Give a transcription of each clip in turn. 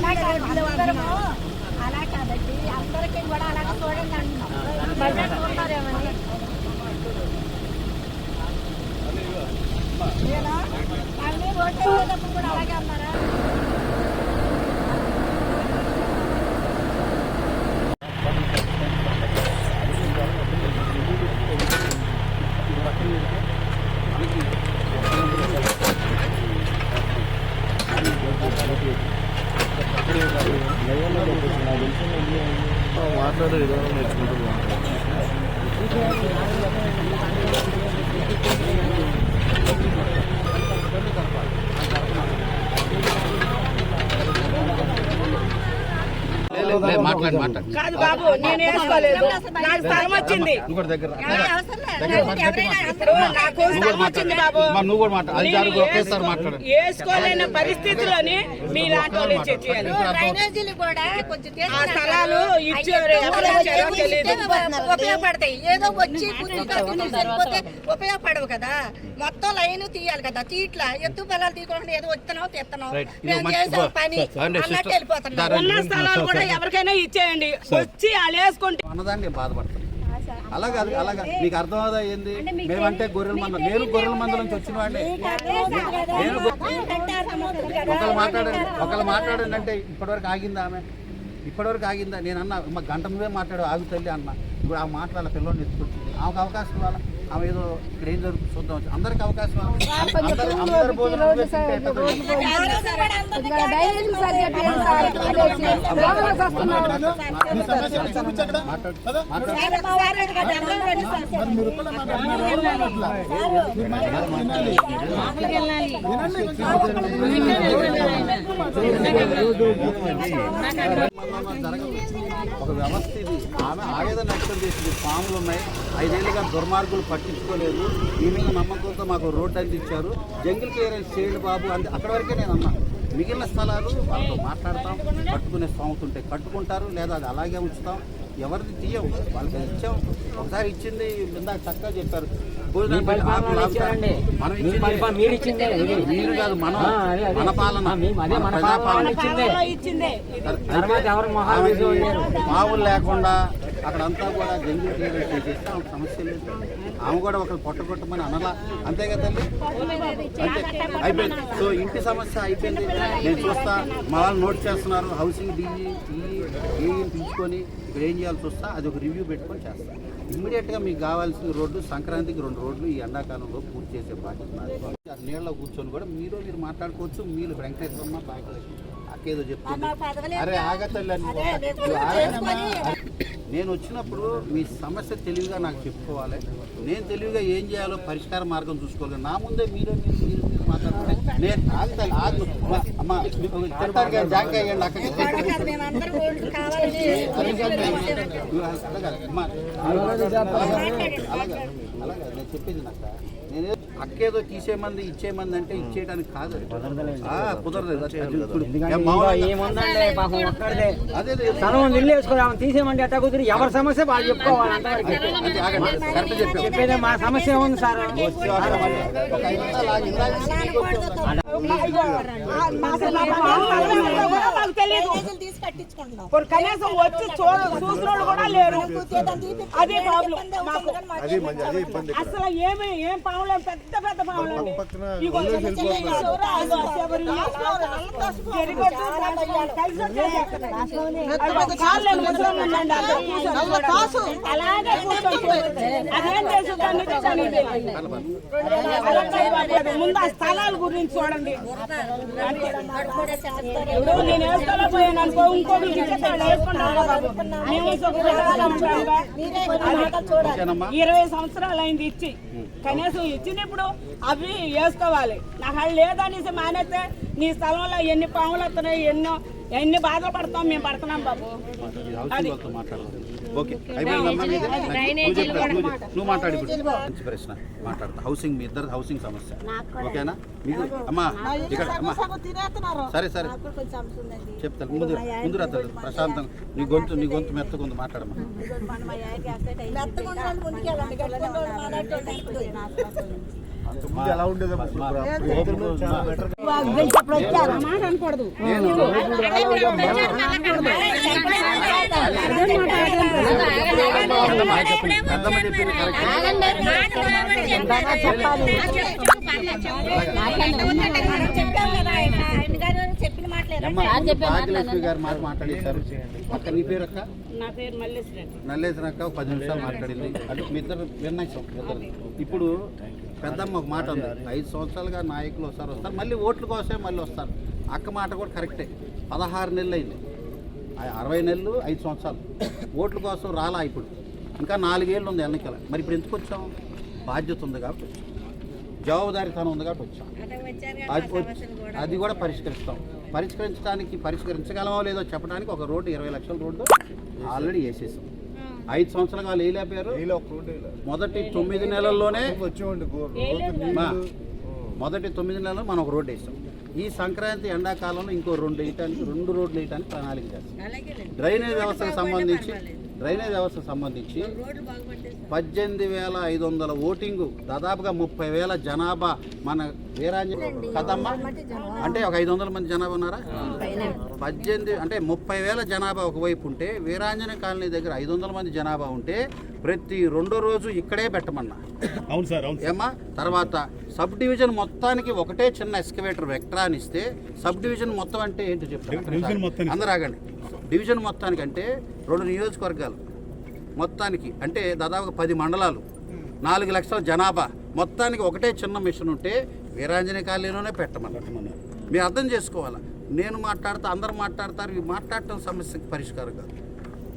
అలాగే అన్నారా అలా కాబట్టి అందరికీ కూడా అలాగే చూడండి అంటున్నాం బయట చూడతారేమని నేను మళ్ళీ ఓటు వేసేటప్పుడు కూడా అలాగే అన్నారా మాట్లాడే విధానం నేర్చుకుంటూ మాట్లాడి మాట్లాడి కాదు బాబు నేను వేసుకోలేదు. నాకు స్థలం వచ్చింది. స్థలం వచ్చింది బాబు. నువ్వు కూడా మాట్లాడు. వేసుకోలేని పరిస్థితిలోని వాళ్ళు ఆ స్థలాలు ఉపయోగపడతాయి. ఏదో వచ్చి ఉపయోగపడవు కదా. మొత్తం లైన్ తీయాలి కదా. తీట్లా ఎత్తు పొలాలు తీయకుండా ఏదో వస్తున్నావు తెస్తున్నావు. పని. అన్నట్టు sister. వెళ్ళిపోతున్నాం. ఉన్న స్థలాలు కూడా ఎవరికైనా ఇచ్చేయండి. వచ్చి వేసుకుంటే అన్నదాన్ని నేను బాధపడతాను. అలాగే అది అలాగా నీకు అర్థమవుదా ఏంది? మేమంటే గొర్రెల మంద నేను గొర్రెల మంద నుంచి వచ్చిన వాడిని. నేను ఒకళ్ళు మాట్లాడండి ఒకళ్ళు మాట్లాడండి. అంటే ఇప్పటివరకు ఆగిందా ఆమె? ఇప్పటివరకు ఆగిందా? నేను అన్న మా గంట నువ్వే మాట్లాడు ఆగు తల్లి అన్న. ఇప్పుడు ఆ మాట్లాడాల పిల్లోని ఎత్తుకొచ్చింది. ఆమెకు అవకాశం ఇవ్వాలా? ఆమె ఏదో ఇక్కడ ఏం జరుగుతుంది చూద్దాం. అందరికి అవకాశం అందరి ఒక వ్యవస్థ ఇది ఆమె ఆవేదన వ్యక్తం చేసింది. పాములు ఉన్నాయి. ఐదేళ్ళుగా దుర్మార్గులు పట్టించుకోలేదు. ఈ మీద నమ్మకంతో మాకు రోడ్డు అందించారు. జంగిల్ క్లియరెన్స్ చేయండి బాబు అంటే అక్కడ వరకే నేను అన్నా. మిగిలిన స్థలాలు వాళ్ళతో మాట్లాడతాం. కట్టుకునే స్థోమత ఉంటే కట్టుకుంటారు. లేదా అది అలాగే ఉంచుతాం. ఎవరిది తీయం వాళ్ళకి ఇచ్చాం. ఒకసారి ఇచ్చింది ఇందాక చక్కగా చెప్పారు. మీరు ఇచ్చిందే. ఇది. మీరు కాదు మనం. మన పాలన. మావులు లేకుండా అక్కడంతా కూడా జంగిల్ క్లియరెన్స్ చేసేస్తే ఆమె సమస్య లేదు. ఆమె కూడా ఒకరు పొట్ట కొట్టమని అనలా. అంతే కదా తల్లి? అంతే అయిపోయింది. సో ఇంటి సమస్య అయిపోయింది. నేను చూస్తా మా వాళ్ళు నోట్ చేస్తున్నారు హౌసింగ్ డిఈ ఈ పిలుచుకొని ఇక్కడ ఏం చేయాలి చూస్తా అది ఒక రివ్యూ పెట్టుకొని చేస్తాను ఇమ్మీడియట్గా మీకు కావాల్సిన రోడ్డు సంక్రాంతికి రెండు రోడ్లు ఈ ఎండాకాలంలో పూర్తి చేసే బాధ్యత నీళ్ళలో కూర్చొని కూడా మీరు మీరు మాట్లాడుకోవచ్చు. మీరు వెంకటేశ్వరమ్మ భాగ్యలక్ష్మి అక్కేదో చెప్తుంది అరే ఆగతల్లి. నేను వచ్చినప్పుడు మీ సమస్య తెలివిగా నాకు చెప్పుకోవాలి. నేను తెలివిగా ఏం చేయాలో పరిష్కార మార్గం చూసుకోవాలి. నా ముందే మీరే మీరు మీరు మీరు మాట్లాడుకుంటే నేను ఆగుతాను ఆగు. అమ్మ జాగ్రత్త అయ్యండి అలాగే అలాగే నేను చెప్పేది నాకు నేను అక్కేదో తీసేమంది ఇచ్చేమంది అంటే ఇచ్చేయడానికి కాదు వేసుకోవాలి ఆమె తీసేయమంటే ఎట్టా కుదిరి ఎవరి సమస్య వాళ్ళు చెప్పుకోవాలి. చెప్పేదే మా సమస్య ఉంది సార్ కనీసం వచ్చి చూడ చూసిన వాళ్ళు కూడా లేరు. అదే ప్రాబ్లం అసలు ఏమి ఏం పాములు పెద్ద పెద్ద. అలాగే అదేం చేస్తుందో? వాటి ముందు ఆ స్థలాల గురించి చూడండి. ఇరవై సంవత్సరాలు అయింది ఇచ్చి. కనీసం ఇచ్చినప్పుడు అవి వేసుకోవాలి. నాకు అది లేదనేసి మానేస్తే నీ స్థలంలో ఎన్ని పాములు వస్తున్నాయి ఎన్నో ఎన్ని బాధలు పడతాం మేము పడుతున్నాం బాబు. ఓకే? నువ్వు మాట్లాడి ఇప్పుడు. మంచి ప్రశ్న మాట్లాడతా హౌసింగ్ మీ ఇద్దరు హౌసింగ్ సమస్య ఓకేనా మీకు అమ్మా ఇక్కడ అమ్మా సరే సరే చెప్తాను ముందు ముందు రా తల్లి. ప్రశాంతంగా నీ గొంతు నీ గొంతు మెత్తగా ఉంది మాట్లాడమ్మా ఎలా మాట అనకూడదు నేను భాగ్యలక్ష్మి గారు మాట మాట్లాడేశారు అక్క నీ పేరు అక్క నా పేరు మల్లేశ్వరి రెడ్డి ఒక పది నిమిషాలు మాట్లాడింది అంటే మీ ఇద్దరు నిర్ణయిస్తాం ఇప్పుడు పెద్దమ్మ ఒక మాట ఉంది ఐదు సంవత్సరాలుగా నాయకులు వస్తారు వస్తారు. మళ్ళీ ఓట్ల కోసమే మళ్ళీ వస్తారు. అక్క మాట కూడా కరెక్టే. పదహారు నెలలు అయింది. అరవై నెలలు ఐదు సంవత్సరాలు. ఓట్ల కోసం రాలా ఇప్పుడు. ఇంకా నాలుగేళ్ళు ఉంది ఎన్నికల. మరి ఇప్పుడు ఎందుకు వచ్చాం? బాధ్యత ఉంది కాబట్టి వచ్చాం. జవాబుదారీతనం ఉంది కాబట్టి వచ్చాం. అది అది కూడా పరిష్కరిస్తాం. పరిష్కరించడానికి పరిష్కరించగలమో లేదో చెప్పడానికి ఒక రోడ్డు ఇరవై లక్షల రోడ్డు ఆల్రెడీ వేసేసాం. ఐదు సంవత్సరాలు వాళ్ళు వేయలేకపోయారు. మొదటి తొమ్మిది నెలల్లోనే మొదటి తొమ్మిది నెలలు మనం ఒక రోడ్డు వేసాం. ఈ సంక్రాంతి ఎండాకాలంలో ఇంకో రెండు వేయటానికి రెండు రోడ్లు వేయటానికి ప్రణాళిక చేస్తాం. డ్రైనేజ్ వ్యవస్థకు సంబంధించి డ్రైనేజ్ వ్యవస్థకు సంబంధించి పద్దెనిమిది వేల ఐదు వందల ఓటింగు దాదాపుగా ముప్పై వేల జనాభా మన వీరాంజ కదమ్మా? అంటే ఒక ఐదు వందల మంది జనాభా ఉన్నారా? పద్దెనిమిది అంటే ముప్పై వేల జనాభా ఒకవైపు ఉంటే వీరాంజన కాలనీ దగ్గర ఐదు వందల మంది జనాభా ఉంటే ప్రతి రెండో రోజు ఇక్కడే పెట్టమన్నా. అవును సార్ అవును ఏమా తర్వాత సబ్ డివిజన్ మొత్తానికి ఒకటే చిన్న ఎక్స్కవేటర్ వెక్ట్రాన్ ఇస్తే సబ్ డివిజన్ మొత్తం అంటే ఏంటో చెప్తాను. అందరూ ఆగండి. డివిజన్ మొత్తానికి అంటే రెండు నియోజకవర్గాలు మొత్తానికి అంటే దాదాపు పది మండలాలు నాలుగు లక్షల జనాభా. మొత్తానికి ఒకటే చిన్న మిషన్ ఉంటే వీరాంజనే కాలనీలోనే పెట్టమన్నారు మీరు అర్థం చేసుకోవాలి? నేను మాట్లాడతా అందరు మాట్లాడతారు ఇవి మాట్లాడటం సమస్యకి పరిష్కారం కాదు.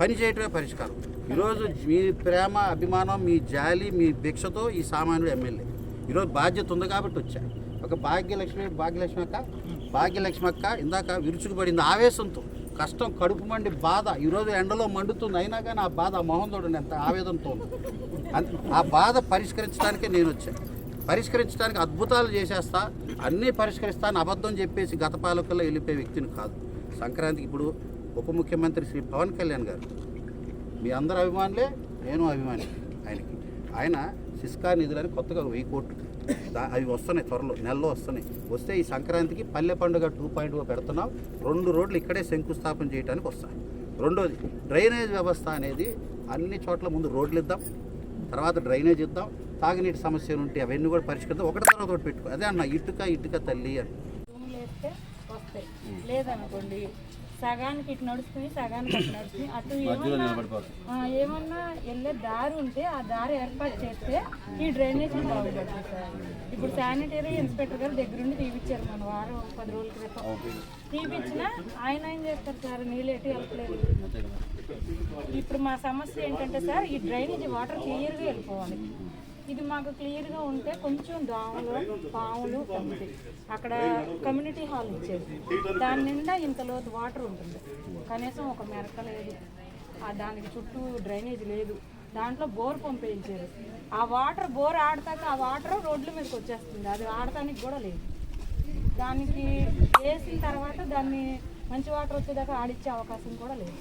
పని చేయటమే పరిష్కారం. ఈరోజు మీ ప్రేమ అభిమానం మీ జాలి మీ భిక్షతో ఈ సామాన్యుడు ఎమ్మెల్యే. ఈరోజు బాధ్యత ఉంది కాబట్టి వచ్చా. ఒక భాగ్యలక్ష్మి భాగ్యలక్ష్మి అక్క భాగ్యలక్ష్మి అక్క ఇందాక విరుచుకుపడింది ఆవేశంతో. కష్టం కడుపు మండి బాధ. ఈరోజు ఎండలో మండుతుంది అయినా కానీ ఆ బాధ మొహం చూడండి ఎంత ఆవేదనతో ఆ బాధ పరిష్కరించడానికే నేను వచ్చాను పరిష్కరించడానికి అద్భుతాలు చేసేస్తా అన్నీ పరిష్కరిస్తాను అబద్ధం చెప్పేసి గత పాలకుల్లో వెళ్ళిపోయే వ్యక్తిని కాదు. సంక్రాంతికి ఇప్పుడు ఉప ముఖ్యమంత్రి శ్రీ పవన్ కళ్యాణ్ గారు. మీ అందరు అభిమానులే నేను అభిమాని ఆయనకి. ఆయన సిస్కా నిధులని కొత్తగా వెయ్యి కోట్లు అవి వస్తున్నాయి త్వరలో నెలలో వస్తున్నాయి. వస్తే ఈ సంక్రాంతికి పల్లె పండుగ టూ పాయింట్ పెడుతున్నాం. రెండు రోడ్లు ఇక్కడే శంకుస్థాపన చేయడానికి వస్తాయి. రెండోది డ్రైనేజ్ వ్యవస్థ అనేది అన్ని చోట్ల ముందు రోడ్లు ఇద్దాం తర్వాత డ్రైనేజ్ ఇద్దాం తాగునీటి సమస్యలు ఉంటే అవన్నీ కూడా పరిష్కరిద్దాం. ఒకటి తర్వాత ఒకటి పెట్టుకో అదే అన్న ఇటుక ఇటుక తల్లి అని. లేదనుకోండి సగానికి ఇటు నడుస్తుంది సగానికి అటు నడుస్తుంది అటు ఏమన్నా ఏమన్నా వెళ్ళే దారి ఉంటే ఆ దారి ఏర్పాటు చేస్తే ఈ డ్రైనేజ్ బాగుపడుతుంది సార్. ఇప్పుడు శానిటరీ ఇన్స్పెక్టర్ గారు దగ్గరుండి తీపిచ్చారు మన వారం పది రోజుల క్రితం. తీపిచ్చినా ఆయన ఏం చేస్తారు సార్? నీళ్ళు ఎటు వెళ్ళలేదు ఇప్పుడు మా సమస్య ఏంటంటే సార్ ఈ డ్రైనేజ్ వాటర్ క్లియర్గా వెళ్ళిపోవాలి. ఇది మాకు క్లియర్గా ఉంటే కొంచెం దోమలు పాములు తగ్గుతాయి అక్కడ కమ్యూనిటీ హాల్ ఇచ్చేది. దాని నిండా ఇంత లోతు వాటర్ ఉంటుంది. కనీసం ఒక మెరక లేదు. ఆ దానికి చుట్టూ డ్రైనేజ్ లేదు. దాంట్లో బోర్ పంపించారు ఆ వాటర్ బోర్ ఆడతాక ఆ వాటర్ రోడ్ల మీదకి వచ్చేస్తుంది. అది ఆడటానికి కూడా లేదు. దానికి వేసిన తర్వాత దాన్ని మంచి వాటర్ వచ్చేదాకా ఆడిచ్చే అవకాశం కూడా లేదు.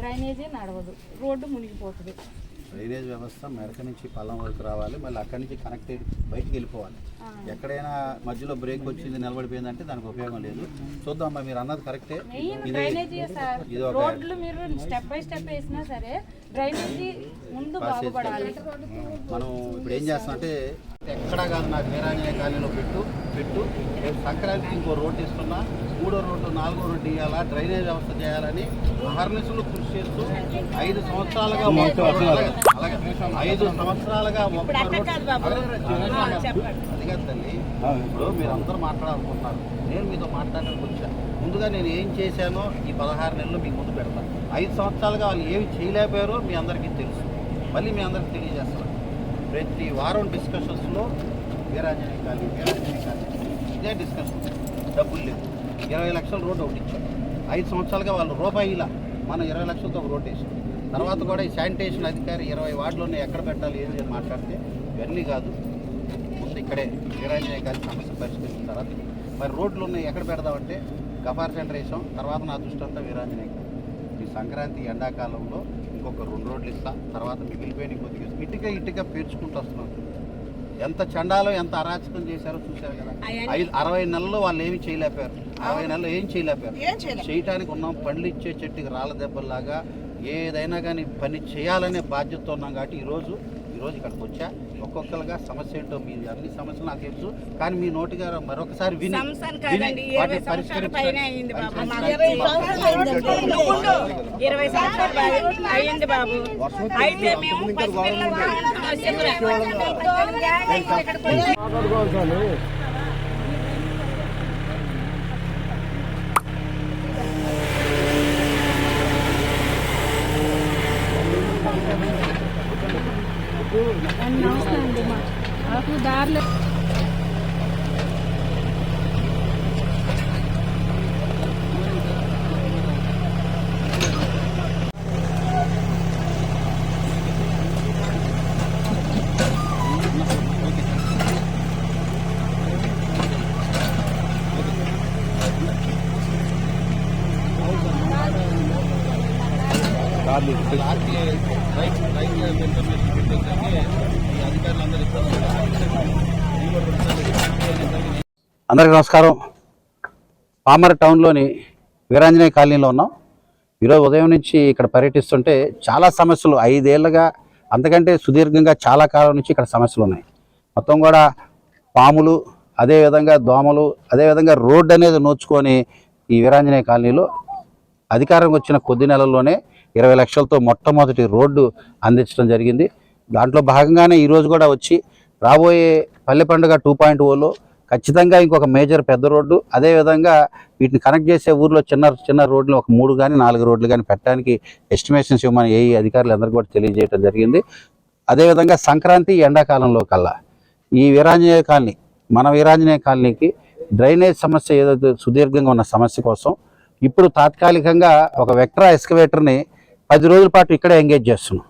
డ్రైనేజీ నడవదు. రోడ్డు మునిగిపోతుంది. డ్రైనేజ్ వ్యవస్థ మెరక నుంచి పల్లం వరకు రావాలి మళ్ళీ అక్కడి నుంచి కనెక్టెడ్ బయటికి వెళ్ళిపోవాలి. ఎక్కడైనా మధ్యలో బ్రేక్ వచ్చింది నిలబడిపోయిందంటే దానికి ఉపయోగం లేదు. చూద్దాం అమ్మా మీరు అన్నది కరెక్టే మెయిన్ ఇది డ్రైనేజీ సార్? ఇది ఒక రోడ్లు మీరు స్టెప్ బై స్టెప్ వేసినా సరే డ్రైనేజీ ముందు బాగుపడాలి. మనం ఇప్పుడు ఏం చేస్తామంటే ఎక్కడా కాదు నాకు వీరాంజనేయ కాలనీలో పెట్టు. పెట్టు. రేపు సంక్రాంతికి ఇంకో రోడ్డు ఇస్తున్నా. మూడో రోడ్డు నాలుగో రోడ్డు ఇవ్వాలా డ్రైనేజ్ వ్యవస్థ చేయాలని అహర్నిశలు కృషి చేస్తూ ఐదు సంవత్సరాలుగా అలాగే- ఐదు సంవత్సరాలుగా ఒక్క రోడ్డు తల్లి. ఇప్పుడు మీరు అందరూ మాట్లాడాలనుకుంటున్నారు. నేను మీతో మాట్లాడడానికి వచ్చాను ముందుగా నేను ఏం చేశానో ఈ పదహారు నెలలు మీకు ముందు పెడతాను ఐదు సంవత్సరాలుగా వాళ్ళు ఏమి చేయలేకపోయారో మీ అందరికీ తెలుసు. మళ్ళీ మీ అందరికీ తెలియజేస్తాను ప్రతి వారం డిస్కషన్స్లో వీరాంజనే కాలనీ వీరాంజనే కాలనీ ఇదే డిస్కషన్ డబ్బులు లేవు. ఇరవై లక్షల రోడ్డు ఒకటి ఇచ్చాం. ఐదు సంవత్సరాలుగా వాళ్ళు రూపాయి ఇలా మనం ఇరవై లక్షలతో ఒక రోడ్ వేసాం. తర్వాత కూడా ఈ శానిటేషన్ అధికారి ఇరవై వార్డులోనే ఎక్కడ పెట్టాలి ఏది అని మాట్లాడితే ఇవన్నీ కాదు. ముందు ఇక్కడే వీరాంజనే గారి సమస్య పరిష్కరించిన తర్వాత మరి రోడ్లు ఉన్నాయి ఎక్కడ పెడదామంటే గఫార్ సెంటర్ వేసాం. తర్వాత నా దృష్టి అంతా వీరాంజనేయ ఈ సంక్రాంతి ఎండాకాలంలో ఇంకొక రెండు రోడ్లు ఇస్తా తర్వాత మిగిలిపోయిన కొద్దిగా ఇటుక ఇటుక పేర్చుకుంటూ వస్తున్నాం. ఎంత చండాలో ఎంత అరాచకం చేశారో చూశారు కదా. అరవై నెలల్లో వాళ్ళు ఏమి చేయలేకపోయారు. అరవై నెలలు ఏం చేయలేదు చేయటానికి ఉన్నాం పండ్లు ఇచ్చే చెట్టుకి రాళ్ళ దెబ్బల్లాగా ఏదైనా కానీ పని చేయాలనే బాధ్యత ఉన్నాం కాబట్టి ఈరోజు ఈరోజు ఇక్కడికి వచ్చా. ఒక్కొక్కరుగా సమస్య ఏంటో మీ అన్ని సమస్యలు నాకు తెలుసు. కానీ మీ నోటిగా మరొకసారి విని ఇరవై సంవత్సరాల బాబు. సంవత్సరాలు బాబు అయ్యింది బాబు అయితే చాలు. అందరికీ నమస్కారం. పామర్ టౌన్లోని వీరాంజనేయ కాలనీలో ఉన్నాం. ఈరోజు ఉదయం నుంచి ఇక్కడ పర్యటిస్తుంటే చాలా సమస్యలు. ఐదేళ్ళుగా అంతకంటే సుదీర్ఘంగా చాలా కాలం నుంచి ఇక్కడ సమస్యలు ఉన్నాయి. మొత్తం కూడా పాములు అదేవిధంగా దోమలు అదేవిధంగా రోడ్డు అనేది నోచుకొని ఈ వీరాంజనేయ కాలనీలో అధికారం వచ్చిన కొద్ది నెలల్లోనే ఇరవై లక్షలతో మొట్టమొదటి రోడ్డు అందించడం జరిగింది. దాంట్లో భాగంగానే ఈరోజు కూడా వచ్చి రాబోయే పల్లె పండుగ టూ పాయింట్ ఓలో ఖచ్చితంగా ఇంకొక మేజర్ పెద్ద రోడ్డు అదేవిధంగా వీటిని కనెక్ట్ చేసే ఊర్లో చిన్న చిన్న రోడ్లు ఒక మూడు కానీ నాలుగు రోడ్లు కానీ పెట్టడానికి ఎస్టిమేషన్స్ ఇవ్వమని ఏ అధికారులు అందరికీ కూడా తెలియజేయడం జరిగింది. అదేవిధంగా సంక్రాంతి ఎండాకాలంలో కల్లా ఈ వీరాంజనేయ కాలనీ మన వీరాంజనేయ కాలనీకి డ్రైనేజ్ సమస్య ఏదైతే సుదీర్ఘంగా ఉన్న సమస్య కోసం ఇప్పుడు తాత్కాలికంగా ఒక వెక్ట్రా ఎస్కవేటర్ని పది రోజుల పాటు ఇక్కడే ఎంగేజ్ చేస్తున్నాం.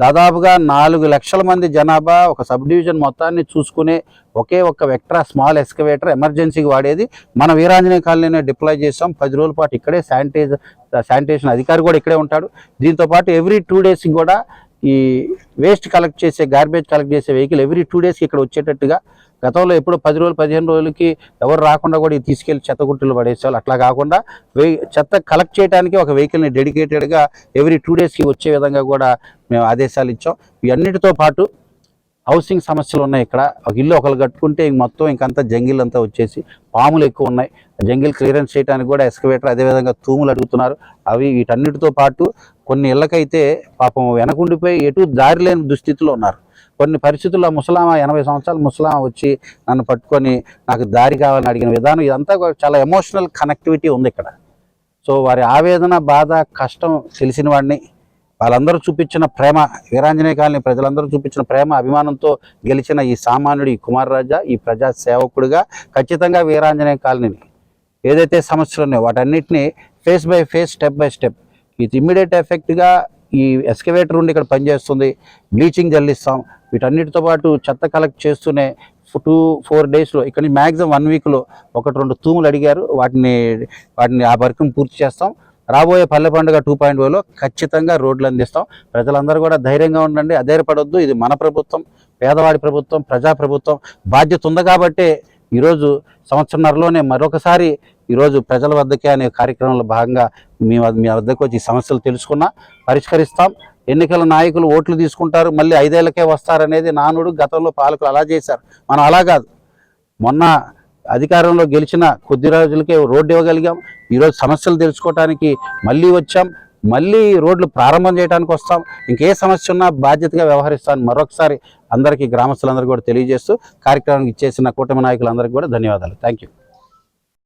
దాదాపుగా నాలుగు లక్షల మంది జనాభా ఒక సబ్ డివిజన్ మొత్తాన్ని చూసుకునే ఒకే ఒక్క వెక్ట్రా స్మాల్ ఎస్కవేటర్ ఎమర్జెన్సీకి వాడేది. మన వీరాంజనేయ కాలనీనే డిప్లాయ్ చేసాం పది రోజుల పాటు ఇక్కడే శానిటైజ్ శానిటేషన్ అధికారి కూడా ఇక్కడే ఉంటాడు. దీంతో పాటు ఎవ్రీ టూ డేస్కి కూడా ఈ వేస్ట్ కలెక్ట్ చేసే గార్బేజ్ కలెక్ట్ చేసే వెహికల్ ఎవ్రీ టూ డేస్కి ఇక్కడ వచ్చేటట్టుగా గతంలో ఎప్పుడు పది రోజులు పదిహేను రోజులకి ఎవరు రాకుండా కూడా ఇది తీసుకెళ్ళి చెత్త గుట్టలు పడేసేవాళ్ళు. అట్లా కాకుండా చెత్త కలెక్ట్ చేయడానికి ఒక వెహికల్ని డెడికేటెడ్గా ఎవ్రీ టూ డేస్కి వచ్చే విధంగా కూడా మేము ఆదేశాలు ఇచ్చాం. ఇవన్నిటితో పాటు హౌసింగ్ సమస్యలు ఉన్నాయి ఇక్కడ. ఒక ఇల్లు ఒకరు కట్టుకుంటే ఇంక మొత్తం ఇంకంతా జంగిల్ అంతా వచ్చేసి పాములు ఎక్కువ ఉన్నాయి. జంగిల్ క్లియరెన్స్ చేయడానికి కూడా ఎస్కవేటర్ అదేవిధంగా తూములు అడుగుతున్నారు. అవి వీటన్నిటితో పాటు కొన్ని ఇళ్ళకైతే పాపం వెనకుండిపోయి ఎటు దారి లేని దుస్థితిలో ఉన్నారు. కొన్ని పరిస్థితుల్లో ముసలామా ఎనభై సంవత్సరాలు ముసలామా వచ్చి నన్ను పట్టుకొని నాకు దారి కావాలని అడిగిన విధానం ఇదంతా చాలా ఎమోషనల్ కనెక్టివిటీ ఉంది ఇక్కడ. సో వారి ఆవేదన బాధ కష్టం తెలిసిన వాడిని వాళ్ళందరూ చూపించిన ప్రేమ వీరాంజనేయ కాలనీ ప్రజలందరూ చూపించిన ప్రేమ అభిమానంతో గెలిచిన ఈ సామాన్యుడు ఈ కుమార్ రాజా ఈ ప్రజా సేవకుడిగా ఖచ్చితంగా వీరాంజనేయ కాలనీని ఏదైతే సమస్యలు ఉన్నాయో వాటన్నిటిని face by face step by step. ఇది ఇమ్మీడియట్ ఎఫెక్ట్గా ఈ ఎస్కవేటర్ ఉండి ఇక్కడ పనిచేస్తుంది. బ్లీచింగ్ జల్లిస్తాం వీటన్నిటితో పాటు చెత్త కలెక్ట్ చేస్తూనే టూ ఫోర్ డేస్లో ఇక్కడ మ్యాక్సిమం వన్ వీక్లో ఒకటి రెండు తూములు అడిగారు. వాటిని వాటిని ఆ వర్క్ని పూర్తి చేస్తాం. రాబోయే పల్లె పండుగ టూ పాయింట్ ఓలో ఖచ్చితంగా రోడ్లు అందిస్తాం. ప్రజలందరూ కూడా ధైర్యంగా ఉండండి. అధైర్యపడొద్దు. ఇది మన ప్రభుత్వం పేదవాడి ప్రభుత్వం ప్రజా ప్రభుత్వం బాధ్యత ఉంది కాబట్టే ఈరోజు సంవత్సరంన్నరలోనే మరొకసారి ఈరోజు ప్రజల వద్దకే అనే కార్యక్రమంలో భాగంగా మీ మీ వద్దకు వచ్చి సమస్యలు తెలుసుకున్నా పరిష్కరిస్తాం. ఎన్నికల నాయకులు ఓట్లు తీసుకుంటారు మళ్ళీ ఐదేళ్ళకే వస్తారనేది నానుడు గతంలో పాలకులు అలా చేశారు. మనం అలా కాదు. మొన్న అధికారంలో గెలిచిన కొద్ది రోజులకే రోడ్డు ఇవ్వగలిగాం. ఈరోజు సమస్యలు తెలుసుకోవడానికి మళ్ళీ వచ్చాం. మళ్ళీ రోడ్లు ప్రారంభం చేయడానికి వస్తాం. ఇంకే సమస్య ఉన్నా బాధ్యతగా వ్యవహరిస్తాను మరొకసారి అందరికీ గ్రామస్తులందరికీ కూడా తెలియజేస్తూ కార్యక్రమానికి ఇచ్చేసిన కూటమి నాయకులందరికీ కూడా ధన్యవాదాలు. Thank you